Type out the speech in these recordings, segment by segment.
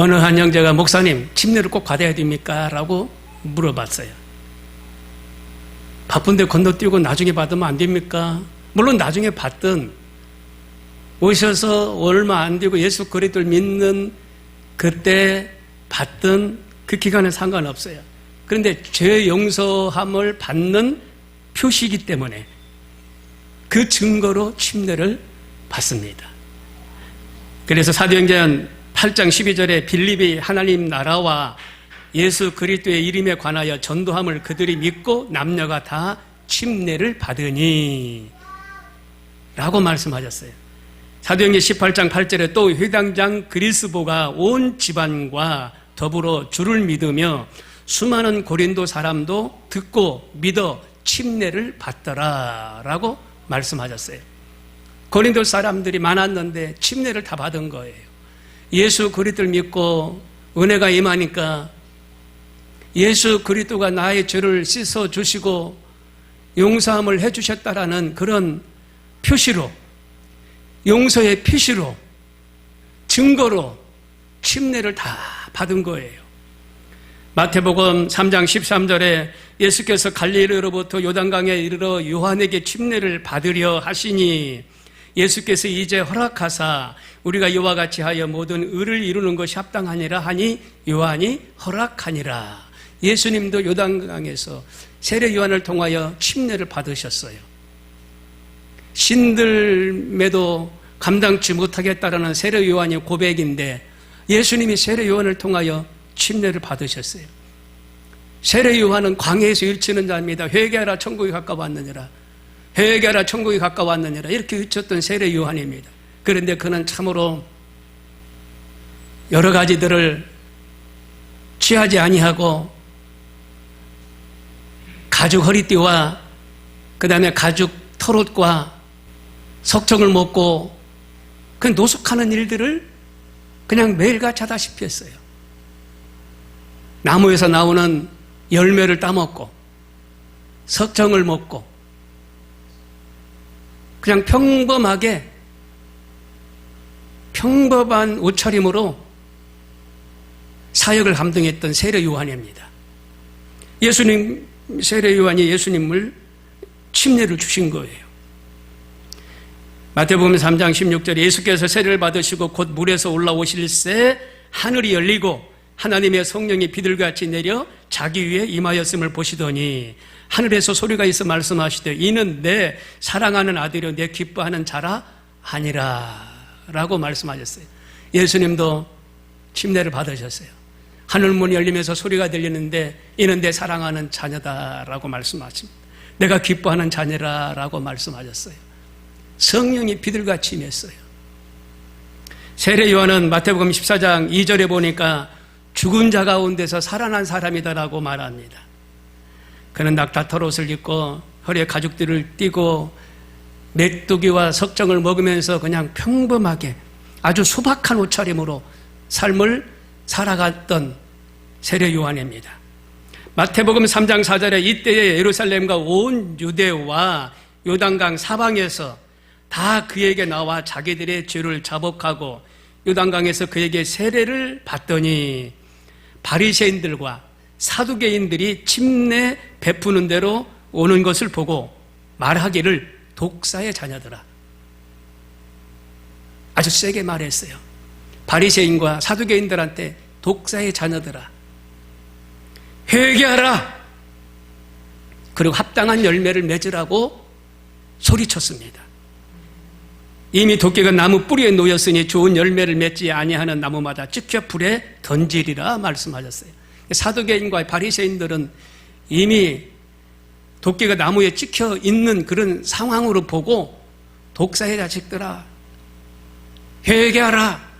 어느 한 형제가 목사님 침례를 꼭 받아야 됩니까? 라고 물어봤어요. 바쁜데 건너뛰고 나중에 받으면 안 됩니까? 물론 나중에 받든 오셔서 얼마 안 되고 예수 그리스도를 믿는 그때 받든 그 기간은 상관없어요. 그런데 죄 용서함을 받는 표시이기 때문에 그 증거로 침례를 받습니다. 그래서 사도행전 8장 12절에 빌립이 하나님 나라와 예수 그리스도의 이름에 관하여 전도함을 그들이 믿고 남녀가 다 침례를 받으니 라고 말씀하셨어요. 사도행전 18장 8절에 또 회당장 그리스보가 온 집안과 더불어 주를 믿으며 수많은 고린도 사람도 듣고 믿어 침례를 받더라 라고 말씀하셨어요. 고린도 사람들이 많았는데 침례를 다 받은 거예요. 예수 그리스도를 믿고 은혜가 임하니까 예수 그리스도가 나의 죄를 씻어 주시고 용서함을 해 주셨다라는 그런 표시로 용서의 표시로 증거로 침례를 다 받은 거예요. 마태복음 3장 13절에 예수께서 갈릴리로부터 요단강에 이르러 요한에게 침례를 받으려 하시니 예수께서 이제 허락하사 우리가 이와 같이 하여 모든 의를 이루는 것이 합당하니라 하니 요한이 허락하니라. 예수님도 요단강에서 세례 요한을 통하여 침례를 받으셨어요. 신들매도 감당치 못하겠다라는 세례 요한의 고백인데 예수님이 세례 요한을 통하여 침례를 받으셨어요. 세례 요한은 광해에서 일치는 자입니다. 회개하라 천국이 가까웠느니라. 회개하라 천국이 가까웠느니라. 이렇게 외쳤던 세례 요한입니다. 그런데 그는 참으로 여러 가지들을 취하지 아니하고 가죽 허리띠와 그 다음에 가죽 털옷과 석정을 먹고 그 노숙하는 일들을 그냥 매일같이 하다시피 했어요. 나무에서 나오는 열매를 따먹고 석정을 먹고 그냥 평범하게 평범한 옷차림으로 사역을 감당했던 세례 요한입니다. 예수님 세례 요한이 예수님을 침례를 주신 거예요. 마태복음 3장 16절에 예수께서 세례를 받으시고 곧 물에서 올라오실 새 하늘이 열리고 하나님의 성령이 비둘같이 내려 자기 위에 임하였음을 보시더니 하늘에서 소리가 있어 말씀하시되 이는 내 사랑하는 아들이요 내 기뻐하는 자라 아니라 라고 말씀하셨어요. 예수님도 침례를 받으셨어요. 하늘 문이 열리면서 소리가 들리는데 이는 내 사랑하는 자녀다라고 말씀하십니다. 내가 기뻐하는 자녀라라고 말씀하셨어요. 성령이 비둘같이 임했어요. 세례 요한은 마태복음 14장 2절에 보니까 죽은 자 가운데서 살아난 사람이다라고 말합니다. 그는 낙타털 옷을 입고 허리에 가죽들을 띠고 메뚜기와 석정을 먹으면서 그냥 평범하게 아주 소박한 옷차림으로 삶을 살아갔던 세례 요한입니다. 마태복음 3장 4절에 이때에 예루살렘과 온 유대와 요단강 사방에서 다 그에게 나와 자기들의 죄를 자복하고 요단강에서 그에게 세례를 받더니 바리새인들과 사두개인들이 침례 베푸는 대로 오는 것을 보고 말하기를 독사의 자녀들아. 아주 세게 말했어요. 바리새인과 사두개인들한테 독사의 자녀들아. 회개하라. 그리고 합당한 열매를 맺으라고 소리쳤습니다. 이미 도끼가 나무 뿌리에 놓였으니 좋은 열매를 맺지 아니하는 나무마다 찍혀 불에 던지리라 말씀하셨어요. 사도계인과 바리새인들은 이미 도끼가 나무에 찍혀 있는 그런 상황으로 보고 독사의 자식들아 회개하라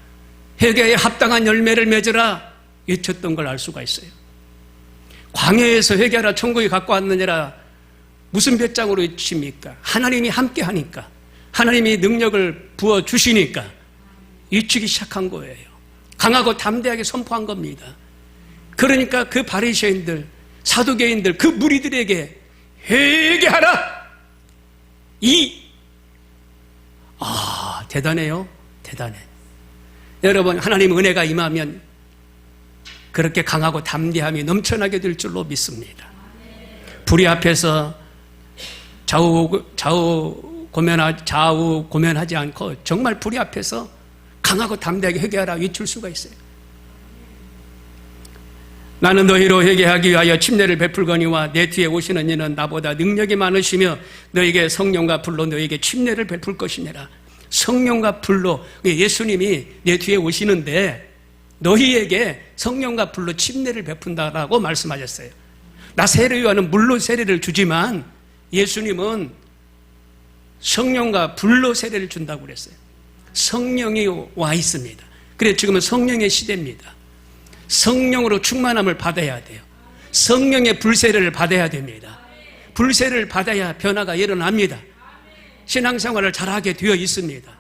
회개에 합당한 열매를 맺으라 외쳤던 걸 알 수가 있어요. 광야에서 회개하라 천국이 갖고 왔느니라 무슨 배짱으로 외칩니까? 하나님이 함께 하니까 하나님이 능력을 부어 주시니까 외치기 시작한 거예요. 강하고 담대하게 선포한 겁니다. 그러니까 그 바리새인들, 사두개인들, 그 무리들에게 회개하라. 이 아, 대단해요. 대단해. 여러분, 하나님 은혜가 임하면 그렇게 강하고 담대함이 넘쳐나게 될 줄로 믿습니다. 불의 앞에서 좌우, 좌우 고면하, 좌우 고면하지 않고 정말 불의 앞에서 강하고 담대하게 회개하라 외칠 수가 있어요. 나는 너희로 회개하기 위하여 침례를 베풀거니와 내 뒤에 오시는 이는 나보다 능력이 많으시며 너에게 성령과 불로 너에게 침례를 베풀 것이니라. 성령과 불로 예수님이 내 뒤에 오시는데 너희에게 성령과 불로 침례를 베푼다라고 말씀하셨어요. 나 세례요한은 물로 세례를 주지만 예수님은 성령과 불로 세례를 준다고 그랬어요. 성령이 와 있습니다. 그래 지금은 성령의 시대입니다. 성령으로 충만함을 받아야 돼요. 성령의 불세를 받아야 됩니다. 불세를 받아야 변화가 일어납니다. 신앙생활을 잘하게 되어 있습니다.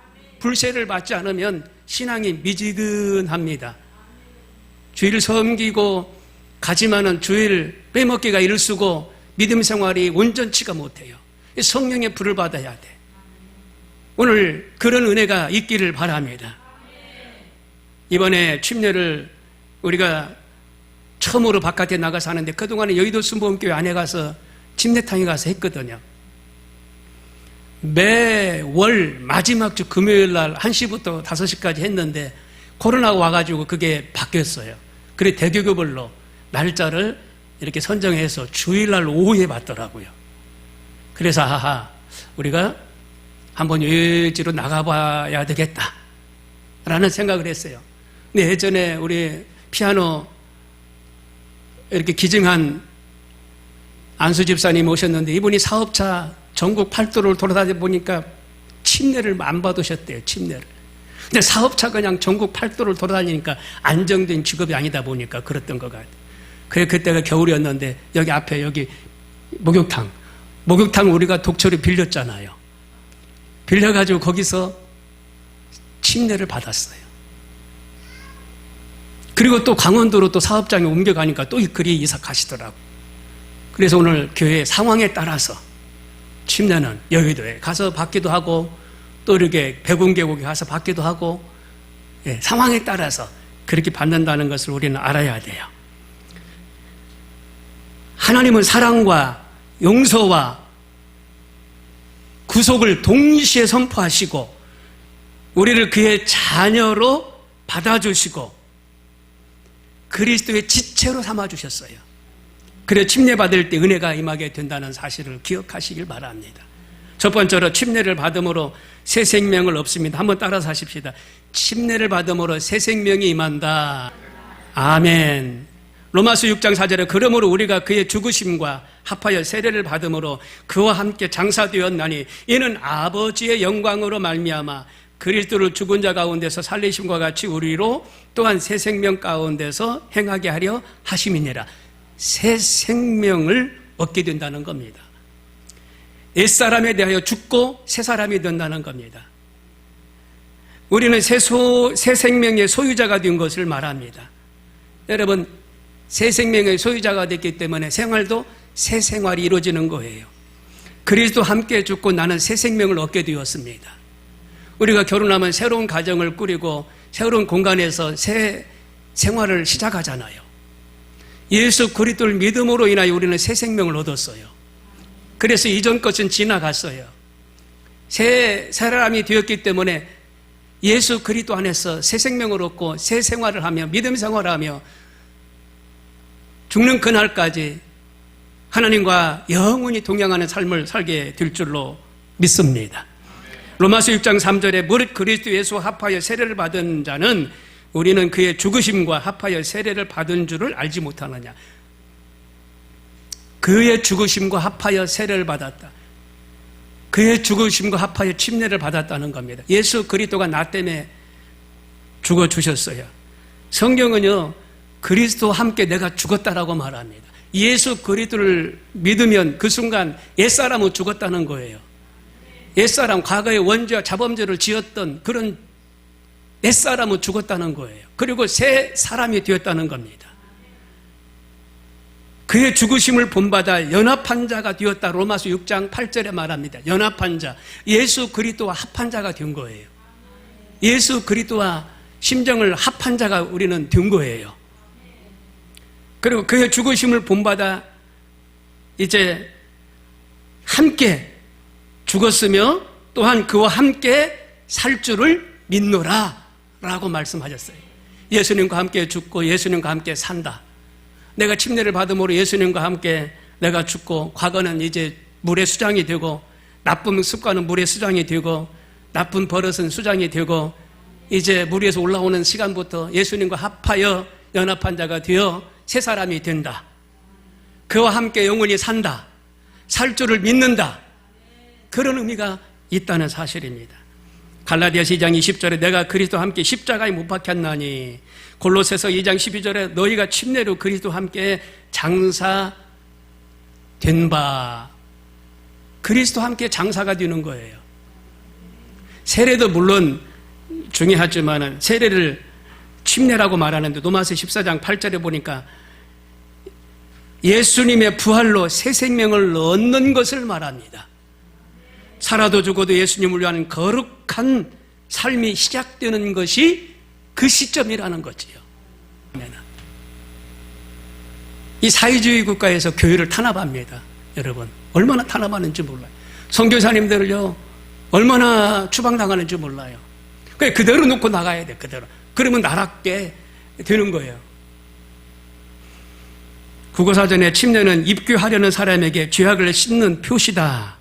불세를 받지 않으면 신앙이 미지근합니다. 주일 섬기고 가지만은 주일 빼먹기가 일수고 믿음 생활이 온전치가 못해요. 성령의 불을 받아야 돼. 오늘 그런 은혜가 있기를 바랍니다. 이번에 침례를 우리가 처음으로 바깥에 나가서 하는데 그동안에 여의도 순복음교회 안에 가서 침례탕에 가서 했거든요. 매월 마지막 주 금요일 날 1시부터 5시까지 했는데 코로나가 와가지고 그게 바뀌었어요. 그래 대교교별로 날짜를 이렇게 선정해서 주일날 오후에 받더라고요. 그래서 하하 우리가 한번 여지로 나가봐야 되겠다 라는 생각을 했어요. 근데 예전에 우리 피아노 이렇게 기증한 안수 집사님 오셨는데 이분이 사업차 전국 팔도를 돌아다니 보니까 침례를 안 받으셨대요, 침례를. 근데 사업차 그냥 전국 팔도를 돌아다니니까 안정된 직업이 아니다 보니까 그랬던 것 같아요. 그래, 그때가 겨울이었는데 여기 앞에 여기 목욕탕. 목욕탕 우리가 독초를 빌렸잖아요. 빌려가지고 거기서 침례를 받았어요. 그리고 또 강원도로 또 사업장에 옮겨가니까 또 이 글이 이사 가시더라고. 그래서 오늘 교회 상황에 따라서 침례는 여의도에 가서 받기도 하고 또 이렇게 백운계곡에 가서 받기도 하고 예, 상황에 따라서 그렇게 받는다는 것을 우리는 알아야 돼요. 하나님은 사랑과 용서와 구속을 동시에 선포하시고 우리를 그의 자녀로 받아주시고 그리스도의 지체로 삼아주셨어요. 그래 침례받을 때 은혜가 임하게 된다는 사실을 기억하시길 바랍니다. 첫 번째로 침례를 받음으로 새 생명을 얻습니다. 한번 따라서 하십시다. 침례를 받음으로 새 생명이 임한다. 아멘. 로마서 6장 4절에 그러므로 우리가 그의 죽으심과 합하여 세례를 받음으로 그와 함께 장사되었나니 이는 아버지의 영광으로 말미암아 그리스도를 죽은 자 가운데서 살리심과 같이 우리로 또한 새 생명 가운데서 행하게 하려 하심이니라. 새 생명을 얻게 된다는 겁니다. 옛사람에 대하여 죽고 새 사람이 된다는 겁니다. 우리는 새, 소, 새 생명의 소유자가 된 것을 말합니다. 여러분, 새 생명의 소유자가 됐기 때문에 생활도 새 생활이 이루어지는 거예요. 그리스도 함께 죽고 나는 새 생명을 얻게 되었습니다. 우리가 결혼하면 새로운 가정을 꾸리고 새로운 공간에서 새 생활을 시작하잖아요. 예수 그리스도를 믿음으로 인하여 우리는 새 생명을 얻었어요. 그래서 이전 것은 지나갔어요. 새 사람이 되었기 때문에 예수 그리스도 안에서 새 생명을 얻고 새 생활을 하며 믿음 생활을 하며 죽는 그날까지 하나님과 영원히 동행하는 삶을 살게 될 줄로 믿습니다. 로마서 6장 3절에 무릇 그리스도 예수 합하여 세례를 받은 자는 우리는 그의 죽으심과 합하여 세례를 받은 줄을 알지 못하느냐. 그의 죽으심과 합하여 세례를 받았다. 그의 죽으심과 합하여 침례를 받았다는 겁니다. 예수 그리스도가 나 때문에 죽어 주셨어요. 성경은요. 그리스도와 함께 내가 죽었다라고 말합니다. 예수 그리스도를 믿으면 그 순간 옛사람은 죽었다는 거예요. 옛사람, 과거의 원죄와 자범죄를 지었던 그런 옛사람은 죽었다는 거예요. 그리고 새 사람이 되었다는 겁니다. 그의 죽으심을 본받아 연합한 자가 되었다. 로마서 6장 8절에 말합니다. 연합한 자. 예수 그리스도와 합한 자가 된 거예요. 예수 그리스도와 심정을 합한 자가 우리는 된 거예요. 그리고 그의 죽으심을 본받아 이제 함께 죽었으며 또한 그와 함께 살 줄을 믿노라 라고 말씀하셨어요. 예수님과 함께 죽고 예수님과 함께 산다. 내가 침례를 받음으로 예수님과 함께 내가 죽고 과거는 이제 물의 수장이 되고 나쁜 습관은 물의 수장이 되고 나쁜 버릇은 수장이 되고 이제 물 위에서 올라오는 시간부터 예수님과 합하여 연합한 자가 되어 새 사람이 된다. 그와 함께 영원히 산다. 살 줄을 믿는다. 그런 의미가 있다는 사실입니다. 갈라디아서 2장 20절에 내가 그리스도와 함께 십자가에 못 박혔나니 골로새서 2장 12절에 너희가 침례로 그리스도와 함께 장사 된 바 그리스도와 함께 장사가 되는 거예요. 세례도 물론 중요하지만 세례를 침례라고 말하는데 노마스 14장 8절에 보니까 예수님의 부활로 새 생명을 얻는 것을 말합니다. 살아도 죽어도 예수님을 위한 거룩한 삶이 시작되는 것이 그 시점이라는 거지요. 이 사회주의 국가에서 교회를 탄압합니다. 여러분. 얼마나 탄압하는지 몰라요. 선교사님들을요, 얼마나 추방당하는지 몰라요. 그대로 놓고 나가야 돼, 그대로. 그러면 나락게 되는 거예요. 국어사전에 침례는 입교하려는 사람에게 죄악을 씻는 표시다.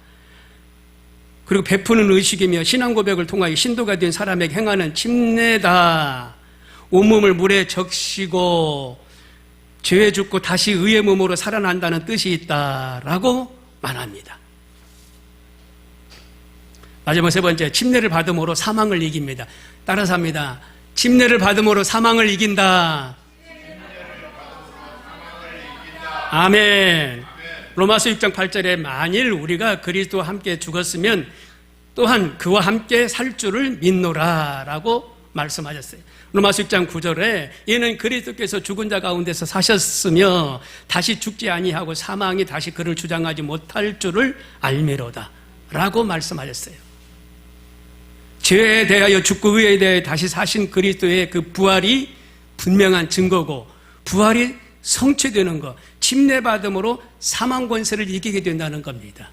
그리고 베푸는 의식이며 신앙 고백을 통하여 신도가 된 사람에게 행하는 침례다. 온몸을 물에 적시고 죄에 죽고 다시 의의 몸으로 살아난다는 뜻이 있다라고 말합니다. 마지막 세 번째, 침례를 받음으로 사망을 이깁니다. 따라서 합니다. 침례를 받음으로 사망을 이긴다. 아멘. 로마서 6장 8절에 만일 우리가 그리스도와 함께 죽었으면 또한 그와 함께 살 줄을 믿노라라고 말씀하셨어요. 로마서 6장 9절에 이는 그리스도께서 죽은 자 가운데서 사셨으며 다시 죽지 아니하고 사망이 다시 그를 주장하지 못할 줄을 알미로다라고 말씀하셨어요. 죄에 대하여 죽고 의에 대하여 다시 사신 그리스도의 그 부활이 분명한 증거고 부활이 성취되는 것, 침례받음으로 사망 권세를 이기게 된다는 겁니다.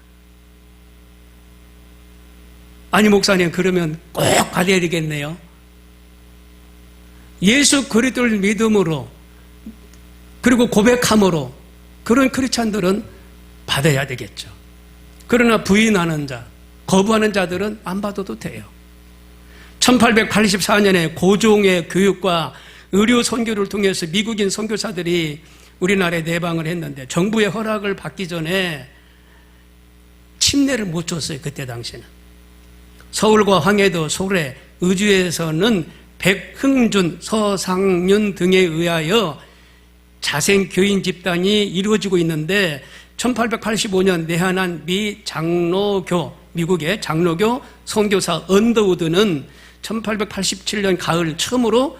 아니 목사님 그러면 꼭 받아야 되겠네요. 예수 그리스도를 믿음으로 그리고 고백함으로 그런 크리스찬들은 받아야 되겠죠. 그러나 부인하는 자, 거부하는 자들은 안 받아도 돼요. 1884년에 고종의 교육과 의료 선교를 통해서 미국인 선교사들이 우리나라에 내방을 했는데 정부의 허락을 받기 전에 침례를 못 줬어요. 그때 당시에는. 서울과 황해도, 소래, 의주에서는 백흥준, 서상윤 등에 의하여 자생 교인 집단이 이루어지고 있는데 1885년 내한한 미 장로교, 미국의 장로교 선교사 언더우드는 1887년 가을 처음으로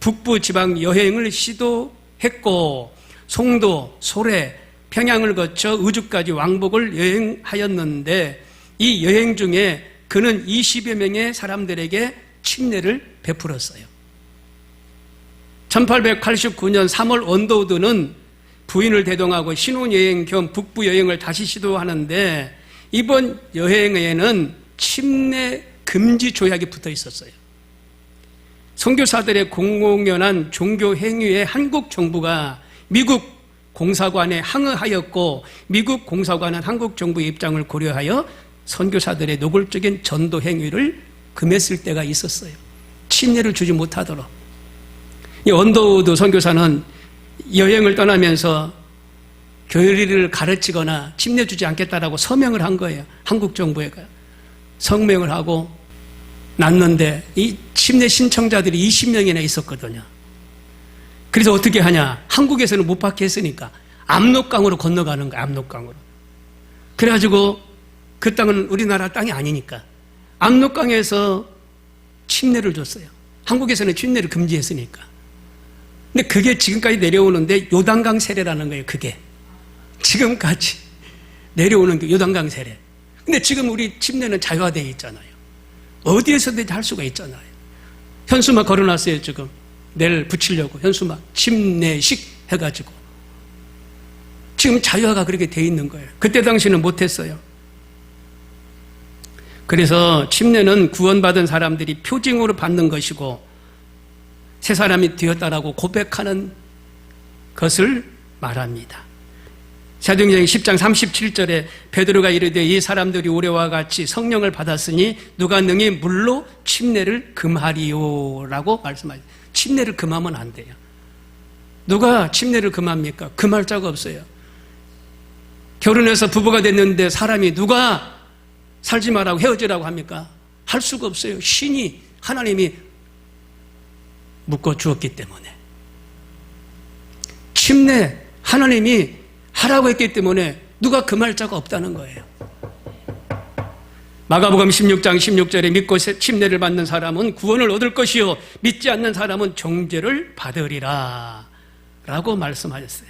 북부 지방 여행을 시도했고 송도, 소래, 평양을 거쳐 의주까지 왕복을 여행하였는데 이 여행 중에 그는 20여 명의 사람들에게 침례를 베풀었어요. 1889년 3월 언더우드는 부인을 대동하고 신혼여행 겸 북부 여행을 다시 시도하는데 이번 여행에는 침례 금지 조약이 붙어 있었어요. 선교사들의 공공연한 종교 행위에 한국 정부가 미국 공사관에 항의하였고 미국 공사관은 한국 정부의 입장을 고려하여 선교사들의 노골적인 전도 행위를 금했을 때가 있었어요. 침례를 주지 못하도록. 이 언더우드 선교사는 여행을 떠나면서 교리를 가르치거나 침례 주지 않겠다라고 서명을 한 거예요. 한국 정부에가 성명을 하고 났는데 이 침례 신청자들이 20명이나 있었거든요. 그래서 어떻게 하냐? 한국에서는 못 받게 했으니까 압록강으로 건너가는 거야. 압록강으로. 그래가지고 그 땅은 우리나라 땅이 아니니까 압록강에서 침례를 줬어요. 한국에서는 침례를 금지했으니까. 근데 그게 지금까지 내려오는데 요단강 세례라는 거예요. 그게 지금까지 내려오는 게 요단강 세례. 근데 지금 우리 침례는 자유화되어 있잖아요. 어디에서든지 할 수가 있잖아요. 현수막 걸어놨어요, 지금. 내일 붙이려고. 현수막. 침례식 해가지고. 지금 자유화가 그렇게 돼 있는 거예요. 그때 당시는 못했어요. 그래서 침례는 구원받은 사람들이 표징으로 받는 것이고 새 사람이 되었다라고 고백하는 것을 말합니다. 사도행전 10장 37절에 베드로가 이르되 이 사람들이 올해와 같이 성령을 받았으니 누가 능히 물로 침례를 금하리요라고 말씀하죠. 침례를 금하면 안 돼요. 누가 침례를 금합니까? 금할 자가 없어요. 결혼해서 부부가 됐는데 사람이 누가 살지 말라고 헤어지라고 합니까? 할 수가 없어요. 신이 하나님이 묶어 주었기 때문에. 침례 하나님이 하라고 했기 때문에 누가 금할 자가 없다는 거예요. 마가복음 16장 16절에 믿고 침례를 받는 사람은 구원을 얻을 것이요 믿지 않는 사람은 정죄를 받으리라 라고 말씀하셨어요.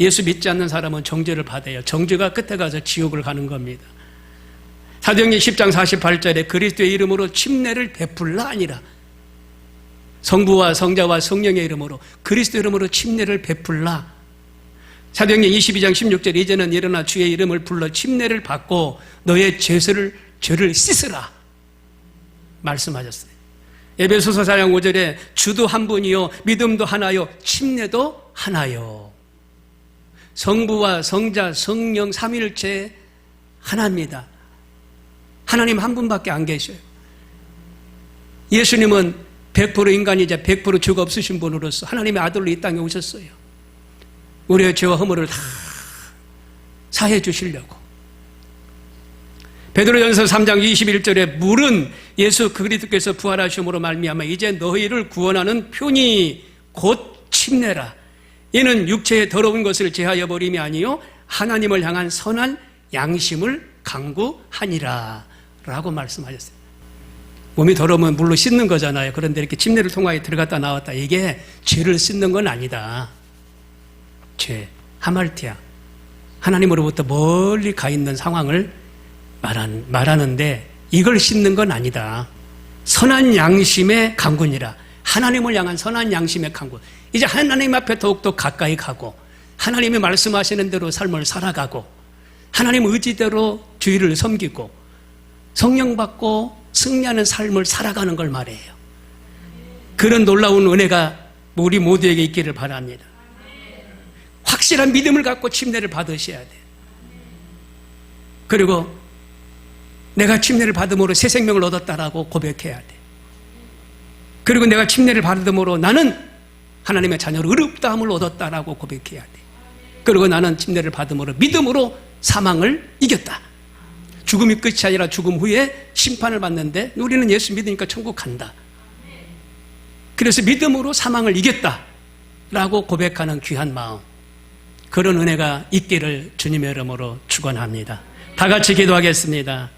예수 믿지 않는 사람은 정죄를 받아요. 정죄가 끝에 가서 지옥을 가는 겁니다. 사도행전 10장 48절에 그리스도의 이름으로 침례를 베풀라 아니라 성부와 성자와 성령의 이름으로 그리스도 이름으로 침례를 베풀라 사도행전 22장 16절 이제는 일어나 주의 이름을 불러 침례를 받고 너의 죄를 죄를 씻으라 말씀하셨어요. 에베소서 4장 5절에 주도 한 분이요 믿음도 하나요 침례도 하나요. 성부와 성자 성령 삼일체 하나입니다. 하나님 한 분밖에 안 계셔요. 예수님은 100% 인간이자 100% 죄가 없으신 분으로서 하나님의 아들로 이 땅에 오셨어요. 우리의 죄와 허물을 다 사해 주시려고. 베드로전서 3장 21절에 물은 예수 그리스도께서 부활하심으로 말미암아 이제 너희를 구원하는 표니 곧 침례라. 이는 육체의 더러운 것을 제하여 버림이 아니요 하나님을 향한 선한 양심을 강구하니라. 라고 말씀하셨어요. 몸이 더러우면 물로 씻는 거잖아요. 그런데 이렇게 침례를 통하여 들어갔다 나왔다. 이게 죄를 씻는 건 아니다. 죄, 하말티아. 하나님으로부터 멀리 가 있는 상황을 말한, 말하는데 이걸 씻는 건 아니다. 선한 양심의 강군이라. 하나님을 향한 선한 양심의 강군. 이제 하나님 앞에 더욱더 가까이 가고 하나님이 말씀하시는 대로 삶을 살아가고 하나님 의지대로 주의를 섬기고 성령 받고 승리하는 삶을 살아가는 걸 말해요. 그런 놀라운 은혜가 우리 모두에게 있기를 바랍니다. 확실한 믿음을 갖고 침례를 받으셔야 돼. 그리고 내가 침례를 받음으로 새 생명을 얻었다라고 고백해야 돼. 그리고 내가 침례를 받음으로 나는 하나님의 자녀로 의롭다함을 얻었다라고 고백해야 돼. 그리고 나는 침례를 받음으로 믿음으로 사망을 이겼다. 죽음이 끝이 아니라 죽음 후에 심판을 받는데 우리는 예수 믿으니까 천국 간다. 그래서 믿음으로 사망을 이겼다. 라고 고백하는 귀한 마음. 그런 은혜가 있기를 주님의 이름으로 축원합니다. 다 같이 기도하겠습니다.